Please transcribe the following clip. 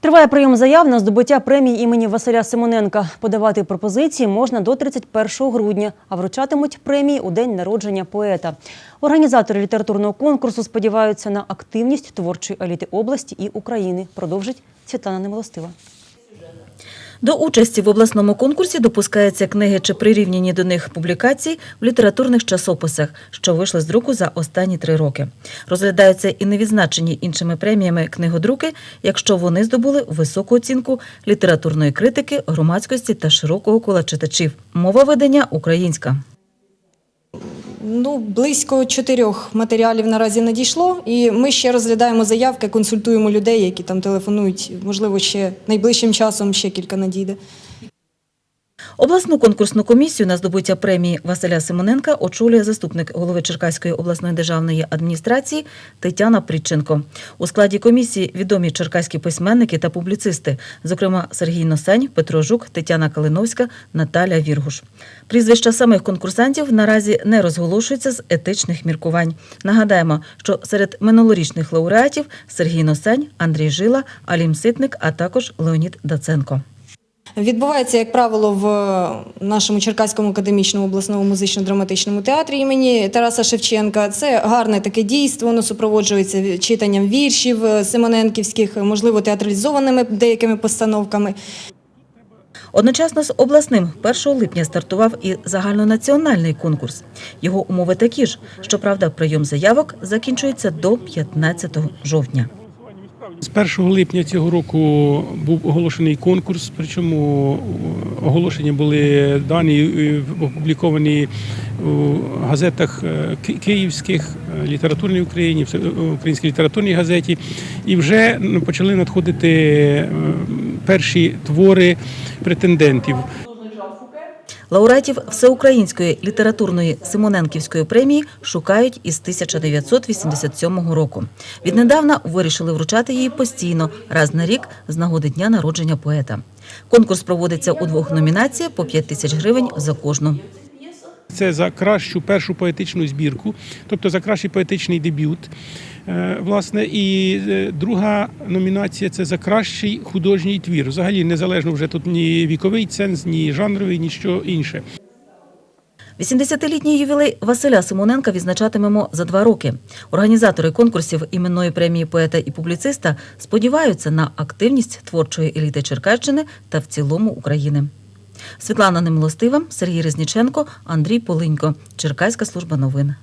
Триває прийом заяв на здобуття премії імені Василя Симоненка. Подавати пропозиції можна до 31 грудня, а вручатимуть премії у день народження поета. Організатори літературного конкурсу сподіваються на активність творчої еліти області і України. Продовжить Світлана Немилостива. До участі в обласному конкурсі допускаються книги чи прирівняні до них публікації в літературних часописах, що вийшли з друку за останні три роки. Розглядаються і невідзначені іншими преміями книгодруки, якщо вони здобули високу оцінку літературної критики, громадськості та широкого кола читачів. Мова ведення українська. Ну, близько чотирьох матеріалів наразі надійшло, і ми ще розглядаємо заявки, консультуємо людей, які там телефонують. Можливо, ще найближчим часом ще кілька надійде. Обласну конкурсну комісію на здобуття премії Василя Симоненка очолює заступник голови Черкаської обласної державної адміністрації Тетяна Прідченко. У складі комісії відомі черкаські письменники та публіцисти, зокрема Сергій Носень, Петро Жук, Тетяна Калиновська, Наталя Віргуш. Прізвища самих конкурсантів наразі не розголошуються з етичних міркувань. Нагадаємо, що серед минулорічних лауреатів Сергій Носень, Андрій Жила, Алім Ситник, а також Леонід Даценко. Відбувається, як правило, в нашому Черкаському академічному обласному музично-драматичному театрі імені Тараса Шевченка. Це гарне таке дійство, воно супроводжується читанням віршів симоненківських, можливо, театралізованими деякими постановками. Одночасно з обласним 1 липня стартував і загальнонаціональний конкурс. Його умови такі ж. Щоправда, прийом заявок закінчується до 15 жовтня. З 1 липня цього року був оголошений конкурс, причому оголошення були дані е, опубліковані у газетах е, київських, е, літературній Україні, в українській літературній газеті, і вже почали надходити е, перші твори претендентів. Лауреатів Всеукраїнської літературної Симоненківської премії шукають із 1987 року. Віднедавна вирішили вручати її постійно, раз на рік з нагоди дня народження поета. Конкурс проводиться у двох номінаціях по 5 тисяч гривень за кожну. Це за кращу першу поетичну збірку, тобто за кращий поетичний дебют. Е, Власне, і е, друга номінація це за кращий художній твір. Взагалі незалежно вже тут ні віковий ценз, ні жанровий, ні що інше. 80-літній ювілей Василя Симоненка відзначатимемо за два роки. Організатори конкурсів іменної премії поета і публіциста сподіваються на активність творчої еліти Черкащини та в цілому України. Світлана Немилостива, Сергій Резніченко, Андрій Полинько. Черкаська служба новин.